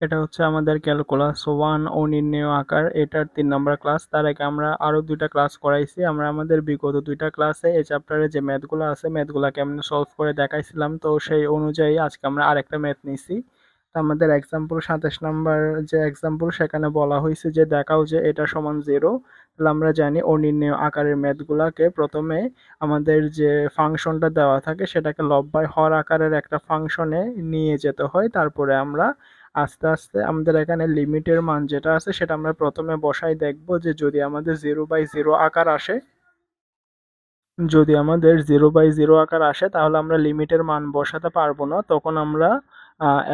এটা হচ্ছে আমাদের ক্যালকুলাস। ওয়ান অনির্ণেয় আকার, এটার তিন নম্বর ক্লাস তার আগে আমরা আরও দুইটা ক্লাস করাইছি। আমরা আমাদের বিগত দুইটা ক্লাসে এই চ্যাপ্টারে যে ম্যাথগুলো আছে ম্যাথগুলো কেমন সলভ করে দেখাইছিলাম। তো সেই অনুযায়ী আজকে আমরা আরেকটা ম্যাথ নিছি। তো আমাদের এক্সাম্পল সাতাশ নাম্বার যে এক্সাম্পল সেখানে বলা হয়েছে যে দেখাও যে এটা সমান জিরো তাহলে আমরা জানি অনির্ণেয় আকারের ম্যাথগুলাকে প্রথমে আমাদের যে ফাংশনটা দেওয়া থাকে, সেটাকে লব্বাই হর আকারের একটা ফাংশনে নিয়ে যেতে হয়। তারপরে আমরা আস্তে আস্তে আমাদের এখানে লিমিটের মান যেটা আছে সেটা আমরা প্রথমে বসাই দেখব যে যদি আমাদের জিরো বাই জিরো আকার আসে, যদি আমাদের জিরো বাই জিরো আকার আসে তাহলে আমরা লিমিটের মান বসাতে পারব না। তখন আমরা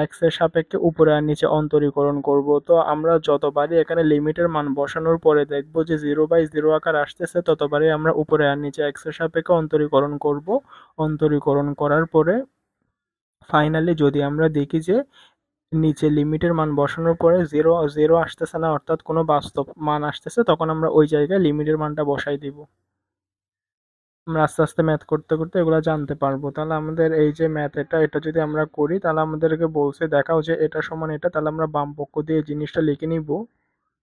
এক্সের সাপেক্ষে উপরে আর নিচে অন্তরীকরণ করব। তো আমরা যতবারই এখানে লিমিটের মান বসানোর পরে দেখব যে জিরো বাই জিরো আকার আসতেছে, ততবারই আমরা উপরে আর নিচে এক্সের সাপেক্ষে অন্তরীকরণ করব। অন্তরীকরণ করার পরে ফাইনালি যদি আমরা দেখি যে নিচে লিমিটের মান বসানোর পরে জিরো জিরো আসতেছে না, অর্থাৎ কোনো বাস্তব মান আসতেছে, তখন আমরা ওই জায়গায় লিমিটের মানটা বসাই দিব। আমরা আস্তে আস্তে ম্যাথ করতে করতে এগুলো জানতে পারব। তাহলে আমাদের এই যে ম্যাথ এটা এটা যদি আমরা করি, তাহলে আমাদেরকে বলছে, দেখাও যে এটা সমান এটা, তাহলে আমরা বাম পক্ষ দিয়ে জিনিসটা লিখে নিব।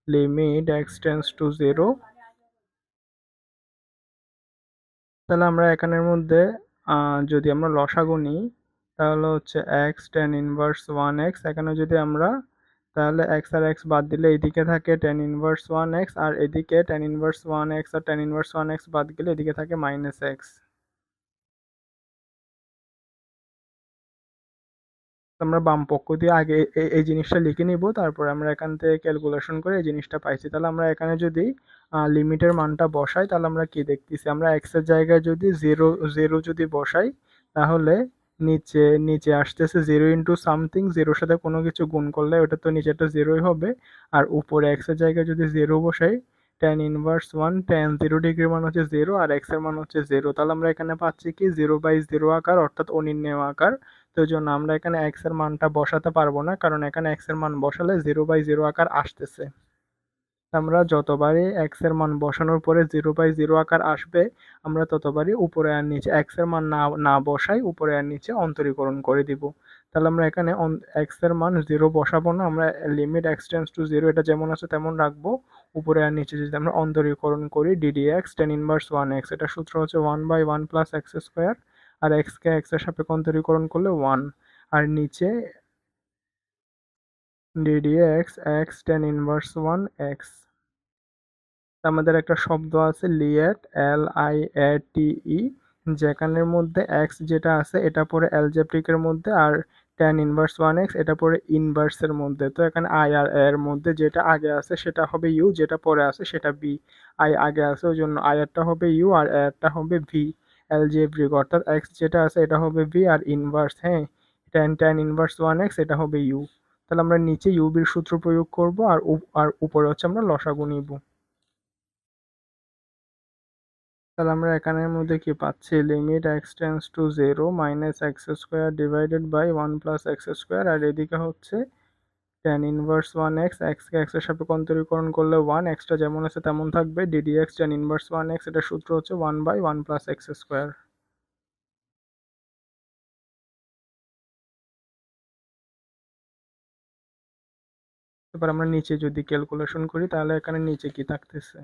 Limit x tends to zero তাহলে আমরা এখানের মধ্যে যদি আমরা লসাগু নিই তাহলে হচ্ছে x tan inverse one x এখানে যদি আমরা তাহলে এক্স আর এক্স বাদ দিলে এদিকে থাকে টেন ইনভার্স ওয়ান এক্স আর এদিকে টেন ইনভার্স ওয়ান এক্স আর টেন ইনভার্স ওয়ান এক্স বাদ গেলে এদিকে থাকে মাইনাস এক্স আমরা বাম পক্ষ দিয়ে আগে এই জিনিসটা লিখে নিব, তারপর আমরা এখান থেকে ক্যালকুলেশন করে এই জিনিসটা পাইছি। তাহলে আমরা এখানে যদি লিমিটের মানটা বসাই, তাহলে আমরা কি দেখতেছি? আমরা এক্সের জায়গায় যদি জিরো জিরো যদি বসাই, তাহলে নিচে নিচে আসতেছে জিরো ইন্টু সামথিং জিরোর সাথে কোনো কিছু গুণ করলে ওটা তো নিচে নিচেটা জিরোই হবে। আর উপরে এক্সের জায়গায় যদি জিরো বসাই tan inverse one tan zero degree মান হচ্ছে জিরো আর এক্সের মান হচ্ছে জিরো তাহলে আমরা এখানে পাচ্ছি কি? জিরো বাই জিরো আকার, অর্থাৎ অনির্ণেয় আকার। তো জন্য আমরা এখানে এক্সের মানটা বসাতে পারব না, কারণ এখানে এক্সের মান বসালে জিরো বাই জিরো আকার আসতেছে। আমরা যতবারই এক্সের মান বসানোর পরে জিরো বাই জিরো আকার আসবে, আমরা ততবারই উপরে আর নিচে এক্সের মান না না বসাই, উপরে আর নিচে অন্তরীকরণ করে দিব। তাহলে আমরা এখানে এক্সের মান জিরো বসাবো না, আমরা limit x tends to zero এটা যেমন আছে তেমন রাখব। উপরে আর নিচে যদি আমরা অন্তরীকরণ করি d d x tan inverse one x এটা সূত্র হচ্ছে one by one plus x square আর এক্সকে এক্সের সাপেক্ষে অন্তরীকরণ করলে ওয়ান আর নিচে d d x x tan inverse one x আমাদের একটা শব্দ আছে, লিয়েট, এল আই এ টি ই, যেখানের মধ্যে এক্স যেটা আছে এটা পরে অ্যালজেব্রিকের মধ্যে আর টেন ইনভার্স ওয়ান এক্স এটা পরে ইনভার্সের মধ্যে। তো এখানে আই আর এর মধ্যে যেটা আগে আছে সেটা হবে ইউ যেটা পরে আছে সেটা বি আই আগে আছে ওই জন্য আই আরটা হবে ইউ আর এরটা হবে ভি অ্যালজেব্রিক অর্থাৎ এক্স যেটা আছে এটা হবে ভি আর ইনভার্স হ্যাঁ? Tan tan inverse one x এটা হবে ইউ তাহলে আমরা নিচে ইউবির সূত্র প্রয়োগ করব আর আর উপরে হচ্ছে আমরা লসাগু নিব। তাহলে আমরা এখানের মধ্যে কি পাচ্ছি? Limit x tends to zero minus x square divided by one plus x square আর এদিকে হচ্ছে টেন ইনভার্স ওয়ান এক্স এক্সকে এক্সের সাথে কন্তরীকরণ করলে ওয়ান এক্সটা যেমন আছে তেমন থাকবে। D d x tan inverse one x এটা সূত্র হচ্ছে one by one plus x square এবার আমরা নিচে যদি ক্যালকুলেশন করি, তাহলে এখানে নিচে কি থাকতেছে?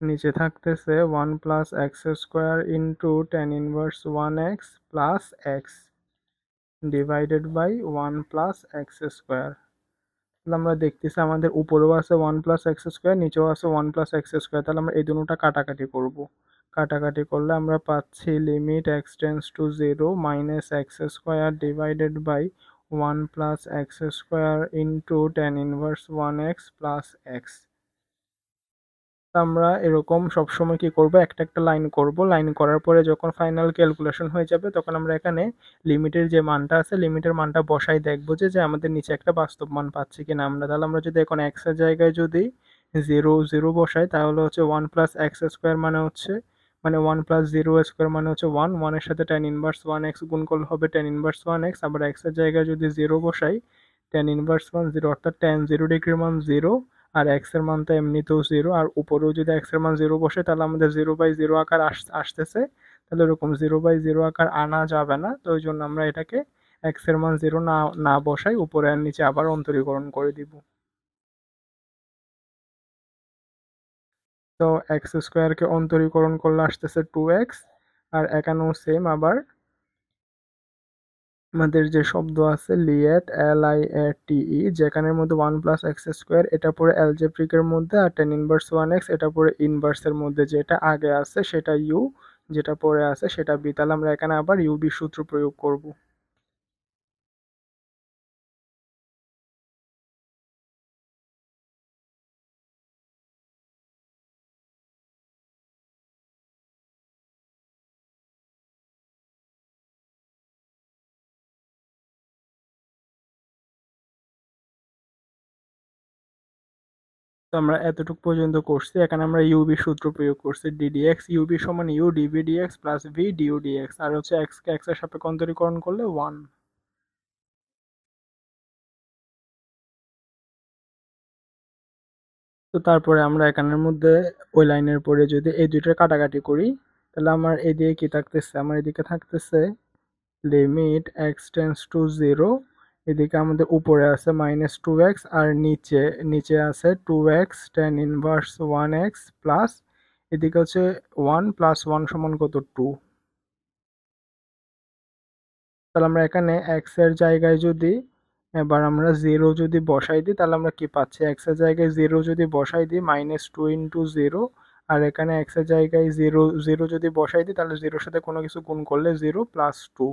নিচে থাকতেছে one plus x square into tan inverse one x plus x divided by one plus x square তাহলে আমরা দেখতেছি আমাদের উপরেও আছে ওয়ান প্লাস এক্স স্কোয়ার নিচেও আছে ওয়ান প্লাস এক্স স্কোয়ার তাহলে আমরা এই দুটোটা কাটাকাটি করব। কাটাকাটি করলে আমরা পাচ্ছি limit x tends to zero minus x square divided by one plus x square into tan inverse one x plus x আমরা এরকম সবসময় কি করব? একটা একটা লাইন করব। লাইন করার পরে যখন ফাইনাল ক্যালকুলেশন হয়ে যাবে, তখন আমরা এখানে লিমিটের যে মানটা আছে লিমিটের মানটা বসাই দেখব যে যে আমাদের নিচে একটা বাস্তব মান পাচ্ছি কিনা আমরা। তাহলে আমরা যদি এখন এক্সের জায়গায় যদি জিরো জিরো বসাই, তাহলে হচ্ছে ওয়ান প্লাস এক্স স্কোয়ার মানে হচ্ছে মানে ওয়ান প্লাস জিরো স্কোয়ার মানে হচ্ছে ওয়ান ওয়ানের সাথে টেন ইনভার্স ওয়ান এক্স গুণ করলে হবে টেন ইনভার্স ওয়ান এক্স আবার এক্সের জায়গায় যদি জিরো বসাই টেন ইনভার্স ওয়ান জিরো অর্থাৎ টেন জিরো ডিগ্রির মান জিরো আর এক্সের মান তো এমনিতেও জিরো আর উপরেও যদি এক্সের মান জিরো বসে, তাহলে আমাদের জিরো বাই জিরো আকার আসতেছে। তাহলে এরকম জিরো বাই জিরো আকার আনা যাবে না, তো ওই জন্য আমরা এটাকে এক্সের মান জিরো না না বসাই, উপরে আর নিচে আবার অন্তরীকরণ করে দিব। তো এক্স স্কোয়ারকে অন্তরীকরণ করলে আসতেছে টু এক্স আর এখানেও সেম আবার আমাদের যে শব্দ আছে, লিয়েট, এল আই এ টি ই, যেখানের মধ্যে ওয়ান প্লাস এক্স স্কোয়ার, এটা পরে অ্যালজেব্রিকের মধ্যে, আর টেন ইনভার্স ওয়ান এক্স, এটা পরে ইনভার্সের মধ্যে যেটা আগে আছে, সেটা ইউ, যেটা পরে আছে, সেটা বি। তাহলে আমরা এখানে আবার ইউবি সূত্র প্রয়োগ করব। তো আমরা এতটুকু পর্যন্ত করছি। এখানে আমরা ইউবি সূত্র প্রয়োগ করছি d d x U V সমান U d v d x plus V d u d x আর হচ্ছে এক্স কে এক্সের সাপেক্ষে অন্তরীকরণ করলে ওয়ান তো তারপরে আমরা এখানের মধ্যে ওই লাইনের পরে যদি এই দুইটার কাটাকাটি করি, তাহলে আমার এদিকে কি থাকতেছে? আমার এদিকে থাকতেছে limit x tends to zero এদিকে আমাদের উপরে আছে মাইনাস টু এক্স আর নিচে নিচে আছে two x tan inverse one x plus এদিকে হচ্ছে ওয়ান প্লাস ওয়ান সমান কত? টু তাহলে আমরা এখানে এক্সের জায়গায় যদি, এবার আমরা জিরো যদি বসাই দিই, তাহলে আমরা কি পাচ্ছি? এক্সের জায়গায় জিরো যদি বসাই দিই মাইনাস টু ইন্টু জিরো আর এখানে এক্সের জায়গায় জিরো জিরো যদি বসাই দিই, তাহলে জিরোর সাথে কোনো কিছু গুণ করলে জিরো প্লাস টু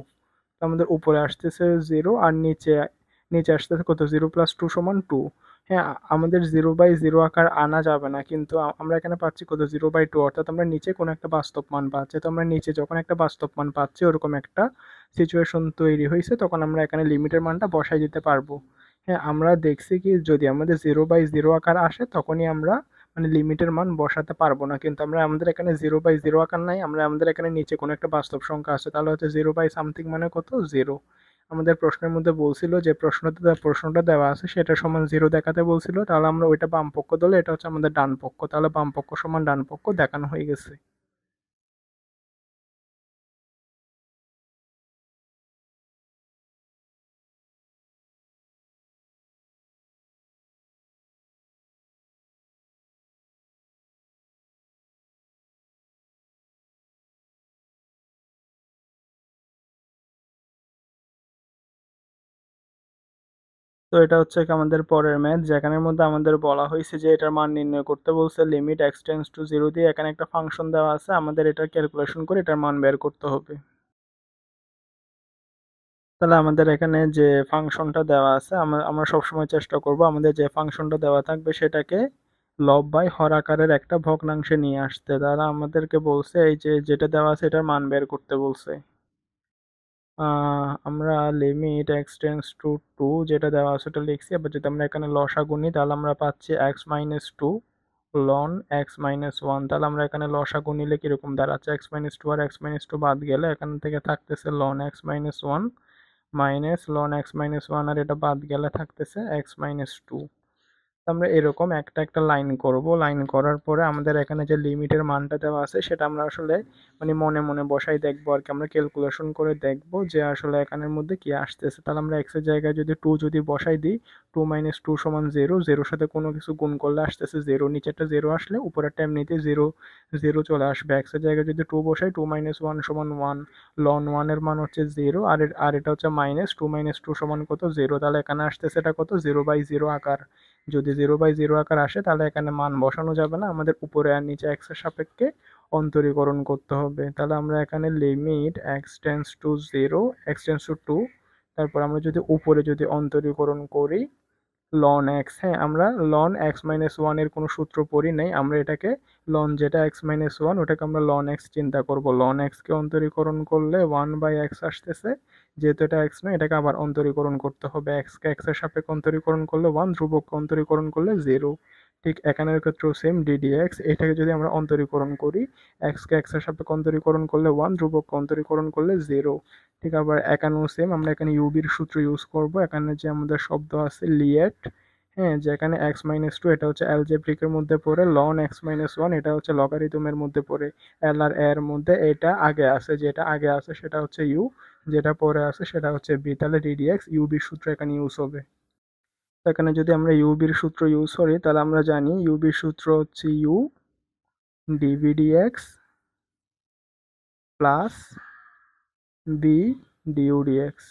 আমাদের উপরে আসতেছে জিরো আর নিচে নিচে আসতেছে কত? জিরো প্লাস টু সমান টু হ্যাঁ আমাদের জিরো বাই জিরো আকার আনা যাবে না, কিন্তু আমরা এখানে পাচ্ছি কত? জিরো বাই টু অর্থাৎ আমরা নিচে কোনো একটা বাস্তব মান পাচ্ছি। তো আমরা নিচে যখন একটা বাস্তব মান পাচ্ছি, ওরকম একটা সিচুয়েশন তৈরি হয়েছে, তখন আমরা এখানে লিমিটের মানটা বসাই দিতে পারব। হ্যাঁ আমরা দেখছি কি, যদি আমাদের জিরো বাই জিরো আকার আসে, তখনই আমরা মানে লিমিটের মান বসাতে পারব না। কিন্তু আমরা আমাদের এখানে জিরো বাই জিরো আকার নাই, আমরা আমাদের এখানে নিচে কোনো একটা বাস্তব সংখ্যা আছে, তাহলে হচ্ছে জিরো বাই সামথিং মানে কত? জিরো আমাদের প্রশ্নের মধ্যে বলছিল যে প্রশ্নটা প্রশ্নটা দেওয়া আছে, সেটা সমান জিরো দেখাতে বলছিল, তাহলে আমরা ওইটা বাম পক্ষ দলে, এটা হচ্ছে আমাদের ডান পক্ষ তাহলে বাম পক্ষ সমান ডান পক্ষ দেখানো হয়ে গেছে। তো এটা হচ্ছে আমাদের পরের ম্যাথ, যেখানের মধ্যে আমাদের বলা হয়েছে যে এটার মান নির্ণয় করতে বলছে লিমিট এক্সটেন্স টু জিরো দিয়ে এখানে একটা ফাংশন দেওয়া আছে, আমাদের এটা ক্যালকুলেশন করে এটার মান বের করতে হবে। তাহলে আমাদের এখানে যে ফাংশনটা দেওয়া আছে আমরা আমরা সবসময় চেষ্টা করব আমাদের যে ফাংশনটা দেওয়া থাকবে সেটাকে লব বাই হর আকারের একটা ভগ্নাংশে নিয়ে আসতে। তারা আমাদেরকে বলছে এই যে, যেটা দেওয়া আছে এটার মান বের করতে বলছে। আমরা limit x tends to two যেটা দেওয়া আছে ওটা লিখছি। এবার যদি আমরা এখানে লসাগু নিই তাহলে আমরা পাচ্ছি x minus two ln x minus one তাহলে আমরা এখানে লসাগু নিলে কীরকম দাঁড়াচ্ছে? এক্স মাইনাস টু আর এক্স মাইনাস টু বাদ গেলে এখান থেকে থাকতেছে ln x minus one minus ln x minus one আর এটা বাদ গেলে থাকতেছে এক্স মাইনাস টু আমরা এরকম একটা একটা লাইন করব। লাইন করার পরে আমাদের এখানে যে লিমিটের মানটা দেওয়া আছে, সেটা আমরা আসলে মানে মনে মনে বসাই দেখব আর কি। আমরা ক্যালকুলেশন করে দেখব যে আসলে এখানের মধ্যে কি আসতেছে। তাহলে আমরা এক্সের জায়গায় যদি টু যদি বসাই দিই টু মাইনাস টু সমান জিরো জিরোর সাথে কোনো কিছু গুণ করলে আসতেছে জিরো নিচেরটা জিরো আসলে, উপরেরটা এমনিতে জিরো জিরো চলে আসবে। এক্সের জায়গায় যদি টু বসাই টু মাইনাস ওয়ান সমান ওয়ান লন ওয়ানের মান হচ্ছে জিরো আর আর এটা হচ্ছে মাইনাস টু মাইনাস টু সমান কত? জিরো তাহলে এখানে আসতেছে এটা কত? জিরো বাই জিরো আকার। যদি জিরো বাই জিরো আকার আসে, তাহলে এখানে মান বসানো যাবে না। আমাদের উপরে আর নিচে এক্সের সাপেক্ষে অন্তরীকরণ করতে হবে। তাহলে আমরা এখানে limit x tends to zero x tends to two তারপর আমরা যদি উপরে যদি অন্তরীকরণ করি লন এক্স হ্যাঁ আমরা লন এক্স মাইনাস ওয়ানের কোনো সূত্র পড়ি নাই, আমরা এটাকে লন যেটা এক্স মাইনাস ওয়ান ওটাকে আমরা লন এক্স চিন্তা করব। লন এক্সকে অন্তরীকরণ করলে ওয়ান বাই এক্স আসতেছে, যেহেতু এটা এক্স নয়, এটাকে আবার অন্তরীকরণ করতে হবে। এক্সকে এক্সের সাপেক্ষে অন্তরীকরণ করলে ওয়ান ধ্রুবককে অন্তরীকরণ করলে জিরো ঠিক এখানের ক্ষেত্রেও সেম ডিডি এক্স এটাকে যদি আমরা অন্তরীকরণ করি এক্সকে এক্সের সাপেক্ষে অন্তরীকরণ করলে ওয়ান ধ্রুবককে অন্তরীকরণ করলে জিরো ঠিক আবার এখানেও সেম আমরা এখানে ইউবির সূত্র ইউজ করব। এখানে যে আমাদের শব্দ আছে লিয়েট হ্যাঁ যেখানে এক্স মাইনাস টু এটা হচ্ছে অ্যালজেব্রিকের মধ্যে পড়ে লন এক্স মাইনাস ওয়ান এটা হচ্ছে লগারিদমের মধ্যে পড়ে। এল আর এর মধ্যে এটা আগে আছে, যেটা আগে আছে সেটা হচ্ছে ইউ যেটা পরে আছে সেটা হচ্ছে বি তাহলে ডিডিএক্স ইউবির সূত্র এখানে ইউজ হবে। এখানে যদি আমরা ইউবির সূত্র ইউজ করি, তাহলে আমরা জানি ইউবির সূত্র হচ্ছে U d v d x plus V d u d x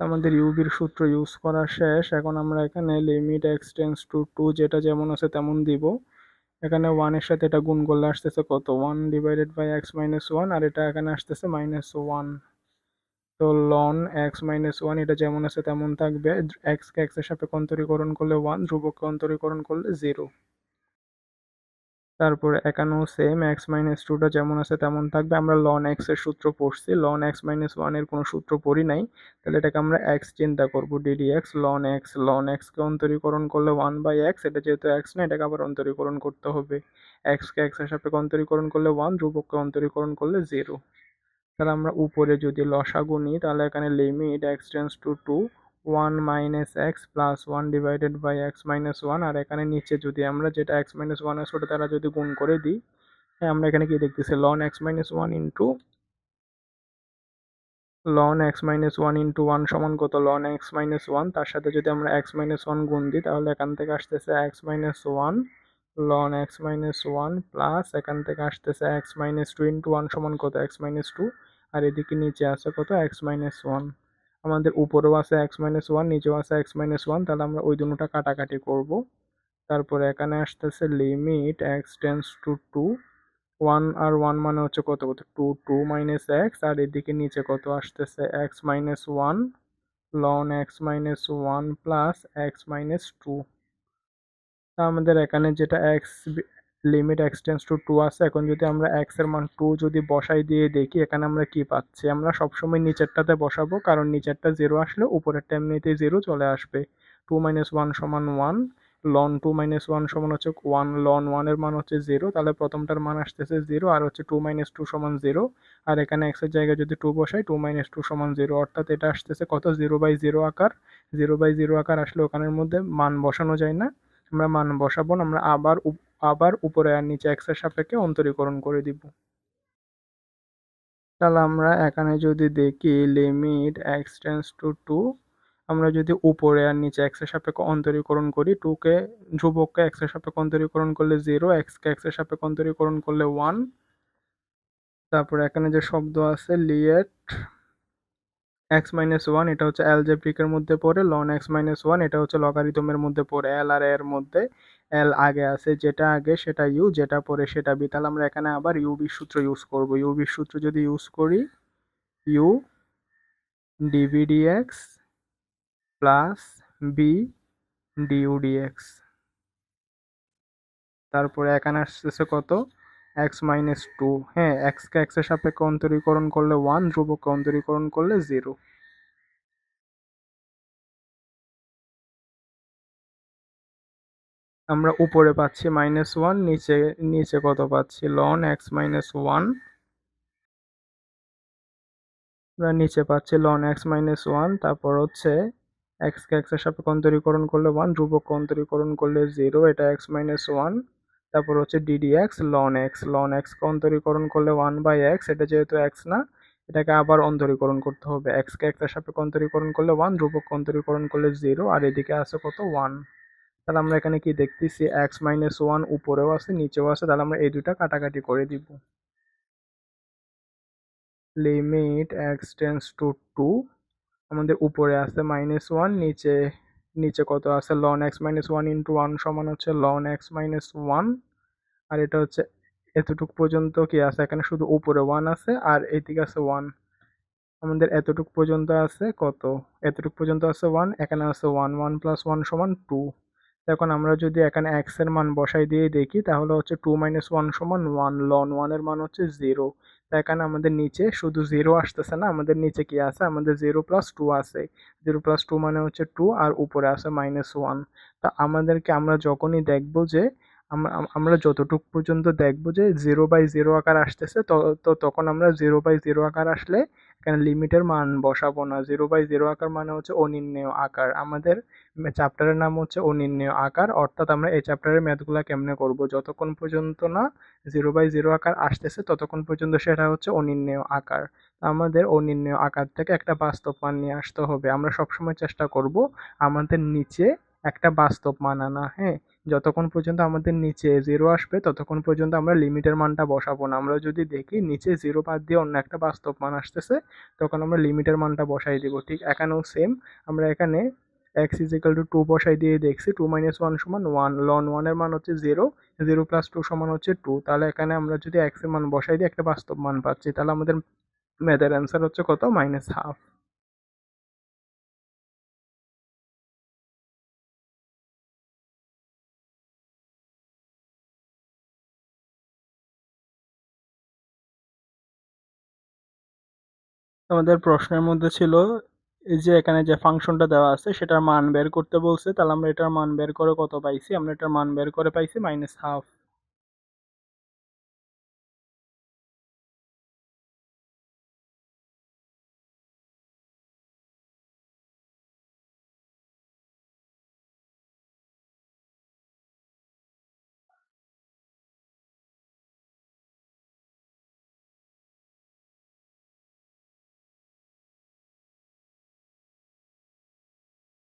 আমাদের ইউবির সূত্র ইউজ করা শেষ। এখন আমরা এখানে লিমিট এক্সটেন্স টু টু যেটা যেমন আছে তেমন দিব। এখানে ওয়ানের সাথে এটা গুণ করলে আসতেছে কত? One divided by x minus one আর এটা এখানে আসতেছে মাইনাস ওয়ান তো লন এক্স মাইনাস ওয়ান এটা যেমন আছে তেমন থাকবে। এক্সকে এক্সের সাপেক্ষে অন্তরীকরণ করলে ওয়ান ধ্রুবককে অন্তরীকরণ করলে জিরো তারপরে এখানেও সেম এক্স মাইনাস টুটা যেমন আছে তেমন থাকবে। আমরা লন এক্সের সূত্র পড়ছি। লন এক্স মাইনাস ওয়ানের কোনো সূত্র পড়ি নাই। তাহলে এটাকে আমরা এক্স চিন্তা করব d d x ln x ln এক্সকে অন্তরীকরণ করলে ওয়ান বাই এক্স এটা যেহেতু এক্স না, এটাকে আবার অন্তরীকরণ করতে হবে। এক্সকে এক্সের সাপেক্ষে অন্তরীকরণ করলে ওয়ান ধ্রুবককে অন্তরীকরণ করলে জিরো তাহলে আমরা উপরে যদি লসাগু নিই তাহলে এখানে limit x tends to two one minus x plus one divided by x minus one আর এখানে নিচে যদি আমরা যেটা এক্স মাইনাস ওয়ান আছে ওটা তারা যদি গুণ করে দিই হ্যাঁ আমরা এখানে কি দেখতেছি? Ln x minus one into ln x minus one into one সমান কত? লন এক্স মাইনাস ওয়ান তার সাথে যদি আমরা এক্স মাইনাস ওয়ান গুণ দিই, তাহলে এখান থেকে আসতেছে x minus one ln x minus one plus এখান থেকে আসতেছে x minus two into one সমান কত? এক্স মাইনাস টু আর এদিকে নিচে আছে কত? এক্স মাইনাস ওয়ান আমাদের উপরেও আছে এক্স মাইনাস ওয়ান নিচেও আছে এক্স মাইনাস ওয়ান তাহলে আমরা ওই দুটোটা কাটাকাটি করব। তারপরে এখানে আসতেছে limit x tends to two one R one মানে হচ্ছে কত? কত? টু টু মাইনাস এক্স আর এদিকে নিচে কত আসতেছে? X minus one ln x minus one plus x minus two আমাদের এখানে যেটা x limit x tends to two আছে। এখন যদি আমরা এক্সের মান টু যদি বসাই দিয়ে দেখি, এখানে আমরা কি পাচ্ছি? আমরা সবসময় নিচেরটাতে বসাবো, কারণ নিচেরটা জিরো আসলে উপরেরটা এমনিতেই জিরো চলে আসবে। টু মাইনাস ওয়ান সমান one ln two minus one সমান হচ্ছে ওয়ান লন ওয়ানের মান হচ্ছে জিরো তাহলে প্রথমটার মান আসতেছে জিরো আর হচ্ছে টু মাইনাস টু সমান জিরো আর এখানে এক্সের জায়গায় যদি টু বসাই টু মাইনাস টু সমান জিরো অর্থাৎ এটা আসতেছে কত? জিরো বাই জিরো আকার। জিরো বাই জিরো আকার আসলে ওখানের মধ্যে মান বসানো যায় না। আমরা মান বসাবো না, আমরা আবার আবার উপরে আর নিচে এক্সের সাপেক্ষে অন্তরীকরণ করে দিব। তাহলে আমরা এখানে যদি দেখি limit x tends to two আমরা যদি উপরে আর নিচে এক্সের সাপেক্ষে অন্তরীকরণ করি টুকে ধ্রুবককে এক্সের সাপেক্ষে অন্তরীকরণ করলে জিরো এক্সকে এক্সের সাপেক্ষে অন্তরীকরণ করলে ওয়ান তারপরে এখানে যে শব্দ আছে লিয়েট এক্স মাইনাস ওয়ান, এটা হচ্ছে অ্যালজেব্রিকের মধ্যে পড়ে। মাইনাস ওয়ান, এটা হচ্ছে লগারিদমের মধ্যে পড়ে। এল আর এর মধ্যে এল আগে আছে, যেটা আগে, সেটা ইউ যেটা পরে সেটা বি তাহলে আমরা এখানে আবার ইউবির সূত্র ইউজ করব। ইউবির সূত্র যদি ইউজ করি u d v d x plus v d u d x তারপরে এখানে আসতেছে কত? এক্স মাইনাস টু হ্যাঁ এক্সকে এক্সের সাপেক্ষে অন্তরীকরণ করলে ওয়ান ধ্রুবককে অন্তরীকরণ করলে জিরো আমরা উপরে পাচ্ছি মাইনাস ওয়ান নিচে নিচে কত পাচ্ছি? লন এক্স মাইনাস ওয়ান আমরা নিচে পাচ্ছি লন এক্স মাইনাস ওয়ান তারপর হচ্ছে এক্সকে এক্সের সাপেক্ষে অন্তরীকরণ করলে ওয়ান ধ্রুবককে অন্তরীকরণ করলে জিরো এটা এক্স মাইনাস ওয়ান তারপর হচ্ছে d d x ln x ln এক্সকে অন্তরীকরণ করলে ওয়ান বাই এক্স এটা যেহেতু এক্স না, এটাকে আবার অন্তরীকরণ করতে হবে। এক্সকে এক্সের সাপেক্ষে অন্তরীকরণ করলে ওয়ান ধ্রুবককে অন্তরীকরণ করলে জিরো আর এদিকে আছে কত ওয়ান তাহলে আমরা এখানে কি দেখতেছি? এক্স মাইনাস ওয়ান উপরেও আছে, নিচেও আছে, তাহলে আমরা এই দুটা কাটাকাটি করে দিব। Limit x tends to two আমাদের উপরে আছে মাইনাস ওয়ান নিচে নিচে কত আছে? Ln x minus one into one সমান হচ্ছে লন এক্স মাইনাস ওয়ান আর এটা হচ্ছে এতটুক পর্যন্ত কি আছে? এখানে শুধু উপরে ওয়ান আছে আর এদিকে আছে ওয়ান আমাদের এতটুক পর্যন্ত আছে কত? এতটুক পর্যন্ত আছে ওয়ান এখানে আছে ওয়ান ওয়ান প্লাস ওয়ান সমান টু এখন আমরা যদি এখানে এক্সের মান বসাই দিয়ে দেখি, তাহলে হচ্ছে টু মাইনাস ওয়ান সমান ওয়ান লন ওয়ানের মান হচ্ছে জিরো এখানে আমাদের নিচে। শুধু জিরো আসতেছে না, আমাদের নিচে কি আছে? আমাদের জিরো প্লাস টু আছে। জিরো প্লাস টু মানে হচ্ছে টু আর উপরে আছে মাইনাস ওয়ান তা আমাদেরকে আমরা যখনই দেখব যে আমরা, আম- আমরা যতটুক পর্যন্ত দেখব যে জিরো বাই জিরো আকার আসতেছে, তো তখন আমরা জিরো বাই জিরো আকার আসলে এখানে লিমিটের মান বসাবো না। জিরো বাই জিরো আকার মানে হচ্ছে অনির্ণেয় আকার। আমাদের চ্যাপ্টারের নাম হচ্ছে অনির্ণেয় আকার, অর্থাৎ আমরা এই চ্যাপ্টারের ম্যাথগুলো কেমনে করব? যতক্ষণ পর্যন্ত না জিরো বাই জিরো আকার আসতেছে, ততক্ষণ পর্যন্ত সেটা হচ্ছে অনির্ণেয় আকার। আমাদের অনির্ণেয় আকার থেকে একটা বাস্তব মান নিয়ে আসতে হবে। আমরা সবসময় চেষ্টা করব আমাদের নিচে একটা বাস্তব মান আনা হ্যাঁ? যতক্ষণ পর্যন্ত আমাদের নিচে জিরো আসবে, ততক্ষণ পর্যন্ত আমরা লিমিটের মানটা বসাবো না। আমরা যদি দেখি নিচে জিরো বাদ দিয়ে অন্য একটা বাস্তব মান আসতেছে, তখন আমরা লিমিটের মানটা বসাই দিব। ঠিক এখানেও সেম আমরা এখানে এক্স ইজিক্যাল টু টু বসাই দিয়ে দেখছি টু মাইনাস ওয়ান সমান ওয়ান লন ওয়ানের মান হচ্ছে জিরো জিরো প্লাস টু সমান হচ্ছে টু তাহলে এখানে আমরা যদি এক্সের মান বসাই দিই একটা বাস্তব মান পাচ্ছি, তাহলে আমাদের ম্যাথের অ্যান্সার হচ্ছে কত? মাইনাস হাফ আমাদের প্রশ্নের মধ্যে ছিল, এই যে এখানে যে ফাংশনটা দেওয়া আছে, সেটার মান বের করতে বলছে, তাহলে আমরা এটার মান বের করে কত পাইছি? আমরা এটার মান বের করে পাইছি মাইনাস হাফ